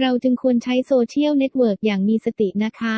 เราจึงควรใช้โซเชียลเน็ตเวิร์กอย่างมีสตินะคะ